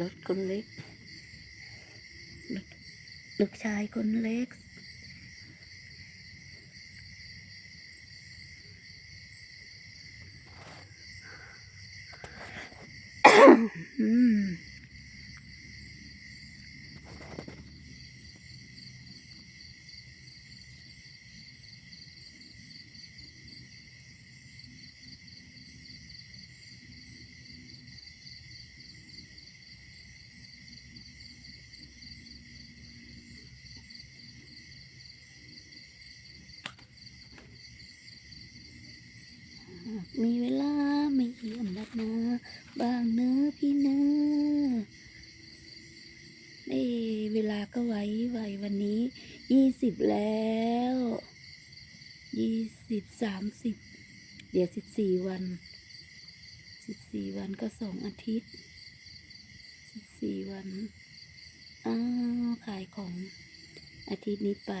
รถคนเล็กลูกชายคนเล็ก อืม มีเวลาไม่เยี่ยมรัดนาบางเนื้อพี่เนื้อเอเวลาก็ไวไววันนี้ยี่สิบแล้วยี่สิบสามสิบเดี๋ยวสิบสี่วันสิบสี่วันก็สองอาทิตย์สิบสี่วันอ้าวขายของอาทิตย์นี้ไป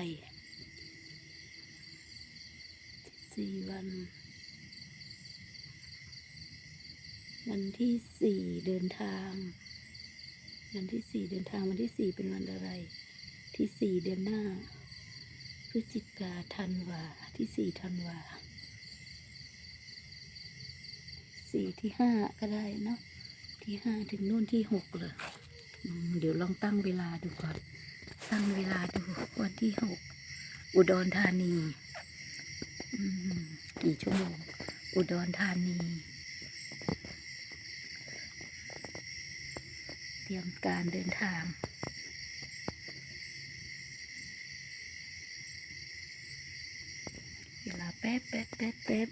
สิบสี่วัน วันที่สี่เดินทาง วันที่สี่เดินทางวันที่สี่เป็นวันอะไร ที่สี่เดือนหน้า พฤศจิกาธันวาที่สี่ธันวาสี่ที่ห้าก็ได้เนาะที่ห้าถึงนู่นที่หกเลยอืมเดี๋ยวลองตั้งเวลาดูก่อน ตั้งเวลาดูวันที่หกอุดรธานีกี่ชั่วโมงอุดรธานี เต รียมการเดินทาง เวลาแป๊บแป๊บแป๊บแป๊บ